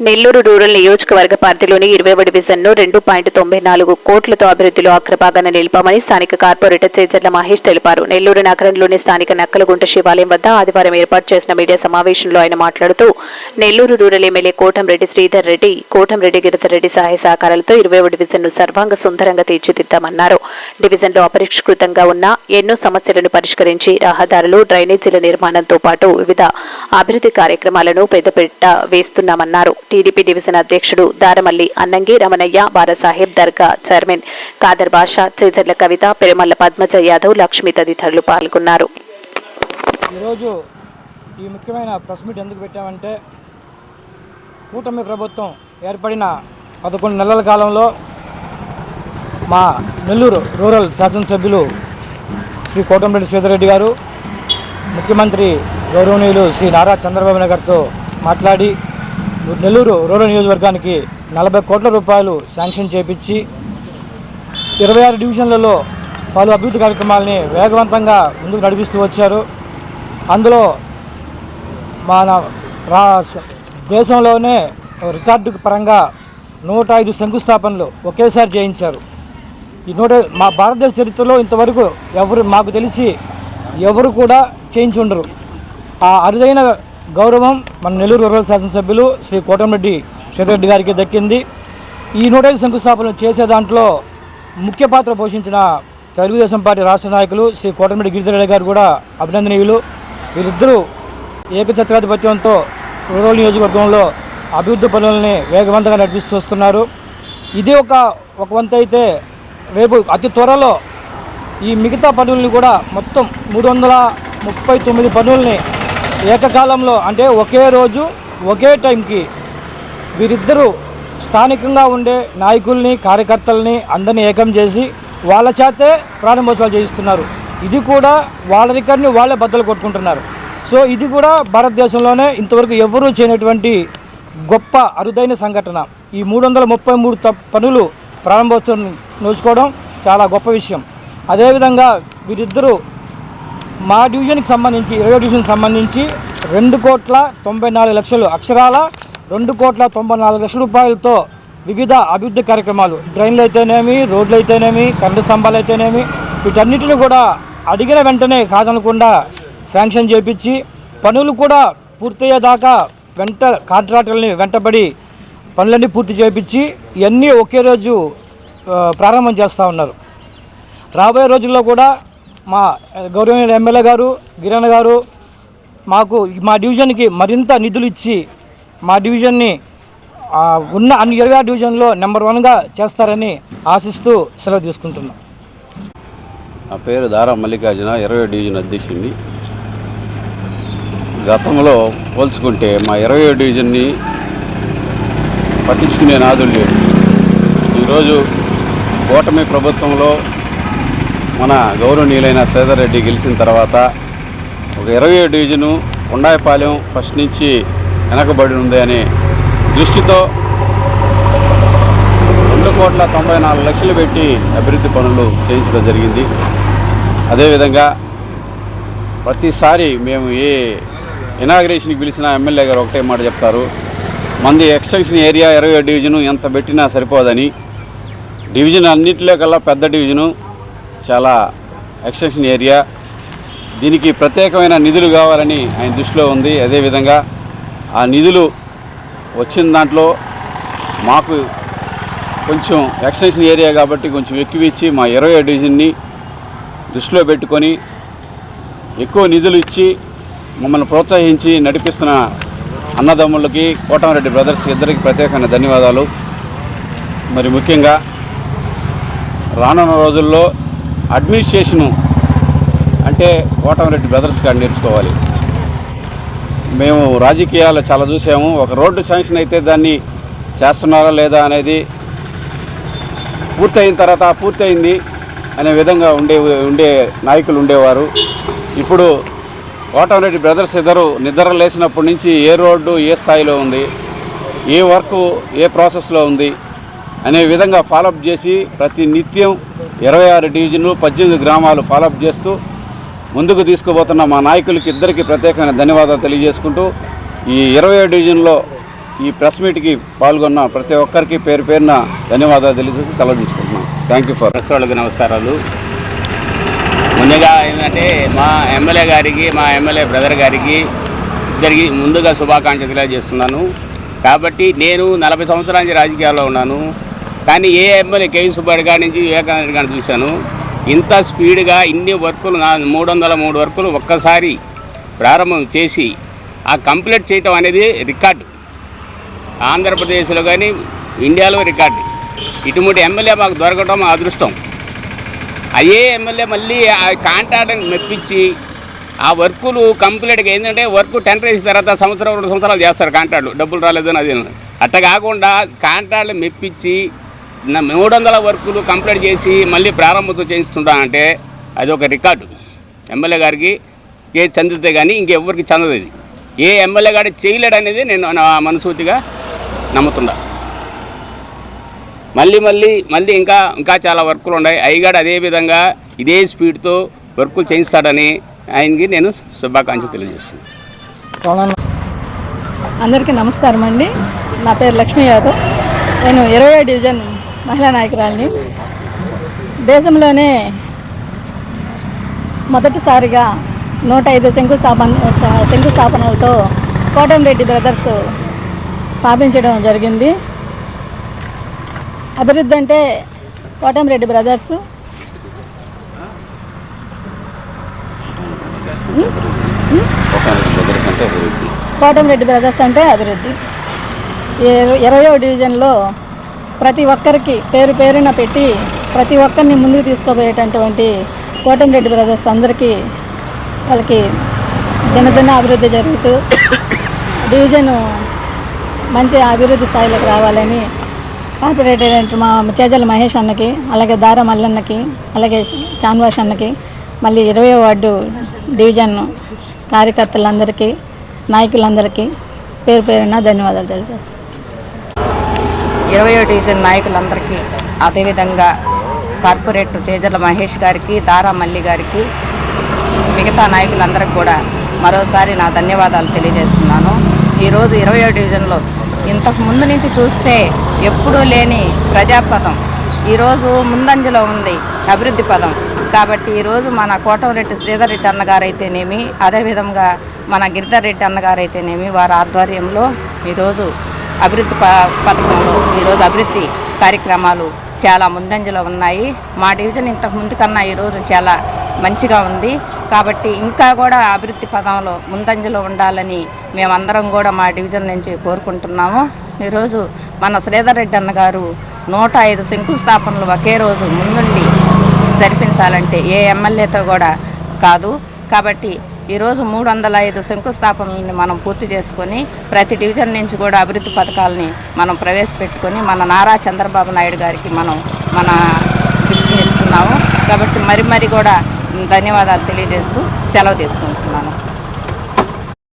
Nellore rural నియోజకవర్గ పరిధిలోని ఇరవై డివిజన్ను రెండు పాయింట్ తొంభై నాలుగు కోట్లతో అభివృద్ధిలో అగ్రభాగాన నిలిపామని స్థానిక కార్పొరేటర్ చేజర్ల మహేష్ తెలిపారు. నెల్లూరు నగరంలోని స్థానిక నక్కలగుంట శివాలయం వద్ద ఆదివారం ఏర్పాటు చేసిన మీడియా సమావేశంలో ఆయన మాట్లాడుతూ నెల్లూరు రూరల్ ఎమ్మెల్యే కోటంరెడ్డి శ్రీధర్ రెడ్డి కోటంరెడ్డి గిరిధర్ రెడ్డి సహాయ సహకారాలతో ఇరవై డివిజన్ను సర్వాంగ సుందరంగా తీర్చిదిద్దామన్నారు. డివిజన్లో అపరిష్కృతంగా ఉన్న ఎన్నో సమస్యలను పరిష్కరించి రహదారులు డ్రైనేజీల నిర్మాణంతో పాటు వివిధ అభివృద్ధి కార్యక్రమాలను పెద్దపెట్ట వేస్తున్నామన్నారు. టీడీపీ డివిజన్ అధ్యక్షుడు దారమల్లి అన్నంగి రమణయ్య బారాసాహెబ్ దర్గా చైర్మన్ కాదర్ బాషా చేజర్ల కవిత పెరుమల్ల పద్మజ యాదవ్ లక్ష్మి తదితరులు పాల్గొన్నారు. ఈరోజు ఈ ముఖ్యమైన ప్రెస్ మీట్ ఎందుకు పెట్టామంటే కూటమి ప్రభుత్వం ఏర్పడిన పదకొండు నెలల కాలంలో మా నెల్లూరు రూరల్ శాసనసభ్యులు శ్రీ కోటంరెడ్డి శ్రీధర్రెడ్డి గారు ముఖ్యమంత్రి గౌరవనీయులు శ్రీ నారా చంద్రబాబు నాయుడు గారితో మాట్లాడి నెల్లూరు రూరల్ నియోజకవర్గానికి నలభై కోట్ల రూపాయలు శాంక్షన్ చేపించి ఇరవై ఆరు డివిజన్లలో పలు అభివృద్ధి కార్యక్రమాలని వేగవంతంగా ముందుకు నడిపిస్తూ వచ్చారు. అందులో మన రా దేశంలోనే రికార్డు పరంగా నూట ఐదు శంకుస్థాపనలు ఒకేసారి చేయించారు. ఈ నూట మా భారతదేశ చరిత్రలో ఇంతవరకు ఎవరు మాకు తెలిసి ఎవరు కూడా చేయించి ఉండరు ఆ అరుదైన గౌరవం మన నెల్లూరు రూరల్ శాసనసభ్యులు శ్రీ కోటంరెడ్డి శ్రీధరెడ్డి గారికి దక్కింది. ఈ నూట ఐదు చేసే దాంట్లో ముఖ్య పాత్ర పోషించిన తెలుగుదేశం పార్టీ రాష్ట్ర నాయకులు శ్రీ కోటమిరెడ్డి గిరిధరెడ్డి గారు కూడా అభినందనీయులు. వీరిద్దరూ ఏకఛత్రాధిపత్యంతో రూరల్ నియోజకవర్గంలో అభివృద్ధి పనులని వేగవంతంగా నడిపిస్తూ వస్తున్నారు. ఇది ఒక ఒక వంతు అయితే రేపు అతి త్వరలో ఈ మిగతా పనుల్ని కూడా మొత్తం మూడు వందల ముప్పై తొమ్మిది పనుల్ని ఏకకాలంలో అంటే ఒకే రోజు ఒకే టైంకి వీరిద్దరూ స్థానికంగా ఉండే నాయకుల్ని కార్యకర్తల్ని అందరినీ ఏకం చేసి వాళ్ళ చేతే ప్రారంభోత్సవాలు చేయిస్తున్నారు. ఇది కూడా వాళ్ళ రికార్డ్ని వాళ్ళే బద్దలు కొట్టుకుంటున్నారు. సో ఇది కూడా భారతదేశంలోనే ఇంతవరకు ఎవరూ చేయనటువంటి గొప్ప అరుదైన సంఘటన. ఈ మూడు వందల ముప్పై మూడు పనులు ప్రారంభోత్సవం నోచుకోవడం చాలా గొప్ప విషయం. అదేవిధంగా వీరిద్దరూ మా డివిజన్కి సంబంధించి ఏడో డివిజన్కి సంబంధించి రెండు కోట్ల తొంభై నాలుగు లక్షలు అక్షరాల రెండు కోట్ల తొంభై నాలుగు లక్షల రూపాయలతో వివిధ అభివృద్ధి కార్యక్రమాలు డ్రైన్లు అయితేనేమి రోడ్లు అయితేనేమి కరెంటు స్తంభాలు అయితేనేమి వీటన్నిటిని కూడా అడిగిన వెంటనే కాదనకుండా శాంక్షన్ చేపించి పనులు కూడా పూర్తయ్యేదాకా వెంట కాంట్రాక్టర్లని వెంటబడి పనులన్నీ పూర్తి చేయించి ఇవన్నీ ఒకే రోజు ప్రారంభం చేస్తూ ఉన్నారు. రాబోయే రోజుల్లో కూడా మా గౌరవనీయుల ఎమ్మెల్యే గారు కిరణ్ గారు మాకు మా డివిజన్కి మరింత నిధులు ఇచ్చి మా డివిజన్ని ఉన్న అన్ని ఇరవై డివిజన్లో నెంబర్ వన్గా చేస్తారని ఆశిస్తూ సెలవు తీసుకుంటున్నాం. నా పేరు దారా మల్లికార్జున ఇరవై డివిజన్ అధ్యక్షుడిని. గతంలో పోల్చుకుంటే మా ఇరవై డివిజన్ని పట్టించుకునే నాదులు లేడు ఈరోజు కూటమి ప్రభుత్వంలో మన గౌరవనీయులైన సేదర్ రెడ్డి గెలిచిన తర్వాత ఒక ఇరవై డివిజను ఉండాయపాలెం ఫస్ట్ నుంచి వెనకబడి ఉంది అనే దృష్టితో రెండు కోట్ల తొంభై నాలుగు లక్షలు పెట్టి అభివృద్ధి పనులు చేయించడం జరిగింది. అదేవిధంగా ప్రతిసారి మేము ఏ ఇనాగ్రేషన్కి పిలిచిన ఎమ్మెల్యే గారు ఒకటే మాట చెప్తారు. మంది ఎక్స్టెన్షన్ ఏరియా ఇరవై డివిజను ఎంత పెట్టినా సరిపోదని. డివిజన్ అన్నింటిలో కల్లా పెద్ద డివిజను. చాలా ఎక్స్టెన్షన్ ఏరియా. దీనికి ప్రత్యేకమైన నిధులు కావాలని ఆయన దృష్టిలో ఉంది. అదేవిధంగా ఆ నిధులు వచ్చిన దాంట్లో మాకు కొంచెం ఎక్స్టెన్షన్ ఏరియా కాబట్టి కొంచెం ఎక్కువ ఇచ్చి మా ఇరవై డివిజన్ని దృష్టిలో పెట్టుకొని ఎక్కువ నిధులు ఇచ్చి మమ్మల్ని ప్రోత్సహించి నడిపిస్తున్న అన్నదమ్ములకి కోటమరెడ్డి బ్రదర్స్ ఇద్దరికి ప్రత్యేకమైన ధన్యవాదాలు. మరి ముఖ్యంగా రానున్న రోజుల్లో అడ్మినిస్ట్రేషను అంటే కోటమిరెడ్డి బ్రదర్స్ కానీ నేర్చుకోవాలి. మేము రాజకీయాలు చాలా చూసాము. ఒక రోడ్డు శాంక్షన్ అయితే దాన్ని చేస్తున్నారా లేదా అనేది పూర్తయిన తర్వాత పూర్తయింది అనే విధంగా ఉండే ఉండే నాయకులు ఉండేవారు. ఇప్పుడు కోటమిరెడ్డి బ్రదర్స్ ఇద్దరు నిద్ర లేచినప్పటి నుంచి ఏ రోడ్డు ఏ స్థాయిలో ఉంది? ఏ వర్క్ ఏ ప్రాసెస్లో ఉంది? అనే విధంగా ఫాలోఅప్ చేసి ప్రతి నిత్యం ఇరవై ఆరు డివిజన్లు పద్దెనిమిది గ్రామాలు ఫాలోఅప్ చేస్తూ ముందుకు తీసుకుపోతున్న మా నాయకులకి ఇద్దరికి ప్రత్యేకమైన ధన్యవాదాలు తెలియజేసుకుంటూ ఈ ఇరవై డివిజన్లో ఈ ప్రెస్ మీట్కి పాల్గొన్న ప్రతి ఒక్కరికి పేరు పేరున ధన్యవాదాలు తెలియజేసి తల తీసుకుంటున్నాం. థ్యాంక్ యూ ఫర్ ప్రెస్ వాళ్ళకి నమస్కారాలు. ముందుగా ఏంటంటే మా ఎమ్మెల్యే గారికి మా ఎమ్మెల్యే బ్రదర్ గారికి ఇద్దరికి ముందుగా శుభాకాంక్షలు తెలియజేస్తున్నాను. కాబట్టి నేను నలభై సంవత్సరాల నుంచి రాజకీయాల్లో ఉన్నాను. కానీ ఏ ఎమ్మెల్యే కేవీ సుబ్బారెడ్డి గారి నుంచి వివేకానంద గారిని చూశాను. ఇంత స్పీడ్గా ఇన్ని వర్కులు నా మూడు వందల మూడు వర్కులు ఒక్కసారి ప్రారంభం చేసి ఆ కంప్లీట్ చేయటం అనేది రికార్డు. ఆంధ్రప్రదేశ్లో కానీ ఇండియాలో రికార్డు. ఇటువంటి ఎమ్మెల్యే మాకు దొరకడం మా అదృష్టం. అయ్యే ఎమ్మెల్యే మళ్ళీ ఆ కాంట్రాక్ట్ని మెప్పించి ఆ వర్కులు కంప్లీట్గా ఏంటంటే వర్క్ టెండర్ వేసిన తర్వాత సంవత్సరం రెండు సంవత్సరాలు చేస్తారు కాంట్రాక్ట్లు. డబ్బులు రాలేదని అది. అట్ట కాకుండా కాంట్రాక్ట్లు మెప్పించి మూడు వందల వర్కులు కంప్లీట్ చేసి మళ్ళీ ప్రారంభంతో చేయిస్తుంటానంటే అది ఒక రికార్డు. ఎమ్మెల్యే గారికి ఏ చెందితే కానీ ఇంకెవ్వరికి చెందదు ఇది. ఏ ఎమ్మెల్యే గారు చేయలేడు అనేది నేను నా మనస్ఫూర్తిగా నమ్ముతున్నా మళ్ళీ మళ్ళీ మళ్ళీ ఇంకా ఇంకా చాలా వర్కులు ఉన్నాయి. అయ్యగాడు అదే విధంగా ఇదే స్పీడ్తో వర్కులు చేయిస్తాడని ఆయనకి నేను శుభాకాంక్షలు తెలియజేస్తున్నాను. అందరికీ నమస్కారం అండి నా పేరు లక్ష్మీ యాదవ్. నేను ఇరవై డివిజన్ మహిళా నాయకురాలిని. దేశంలోనే మొదటిసారిగా నూట ఐదు శంకుస్థాపన శంకుస్థాపనలతో కోటంరెడ్డి బ్రదర్స్ స్థాపించడం జరిగింది. అభివృద్ధి అంటే కోటంరెడ్డి బ్రదర్స్. కోటంరెడ్డి బ్రదర్స్ అంటే అభివృద్ధి. ఇర- ఇరవయో డివిజన్లో ప్రతి ఒక్కరికి పేరు పేరున పెట్టి ప్రతి ఒక్కరిని ముందుకు తీసుకోబోయేటటువంటి కోటంరెడ్డి బ్రదర్స్ అందరికీ వాళ్ళకి దినదిన అభివృద్ధి జరుగుతూ డివిజన్ మంచి అభివృద్ధి స్థాయిలోకి రావాలని కార్పొరేటర్ మా చేజల మహేష్ అన్నకి అలాగే దార మల్లన్నకి అలాగే చాన్వాష్ అన్నకి మళ్ళీ ఇరవై వార్డు డివిజన్ కార్యకర్తలందరికీ నాయకులందరికీ పేరు పేరున ధన్యవాదాలు తెలియజేస్తాను ఇరవయో డివిజన్ నాయకులందరికీ అదేవిధంగా కార్పొరేటర్ చేజర్ల మహేష్ గారికి దారా మల్లి గారికి మిగతా నాయకులందరికీ కూడా మరోసారి నా ధన్యవాదాలు తెలియజేస్తున్నాను. ఈరోజు ఇరవయో డివిజన్లో ఇంతకు ముందు నుంచి చూస్తే ఎప్పుడూ లేని ప్రజాపదం. ఈరోజు ముందంజలో ఉంది అభివృద్ధి పదం. కాబట్టి ఈరోజు మన కోటమరెడ్డి శ్రీధర్ రెడ్డి అన్నగారు అయితేనేమి అదేవిధంగా మన గిరిధర్ రెడ్డి అన్నగారు అయితేనేమి వారి ఆధ్వర్యంలో ఈరోజు అభివృద్ధి ప పథకంలో ఈరోజు అభివృద్ధి కార్యక్రమాలు చాలా ముందంజలో ఉన్నాయి. మా డివిజన్ ఇంతకు ముందు కన్నా ఈరోజు చాలా మంచిగా ఉంది. కాబట్టి ఇంకా కూడా అభివృద్ధి పదంలో ముందంజలో ఉండాలని మేమందరం కూడా మా డివిజన్ నుంచి కోరుకుంటున్నాము. ఈరోజు మన శ్రీధర్ రెడ్డి అన్న గారు నూట ఐదు శంకుస్థాపనలు ఒకే రోజు ముందుండి జరిపించాలంటే ఏ ఎమ్మెల్యేతో కూడా కాదు. కాబట్టి ఈరోజు మూడు వందల ఐదు శంకుస్థాపనల్ని మనం పూర్తి చేసుకొని ప్రతి డివిజన్ నుంచి కూడా అభివృద్ధి పథకాలని మనం ప్రవేశపెట్టుకొని మన నారా చంద్రబాబు నాయుడు గారికి మనం మన పిలుపునిస్తున్నాము. కాబట్టి మరి మరి కూడా ధన్యవాదాలు తెలియజేస్తూ సెలవు తీసుకుంటున్నాను.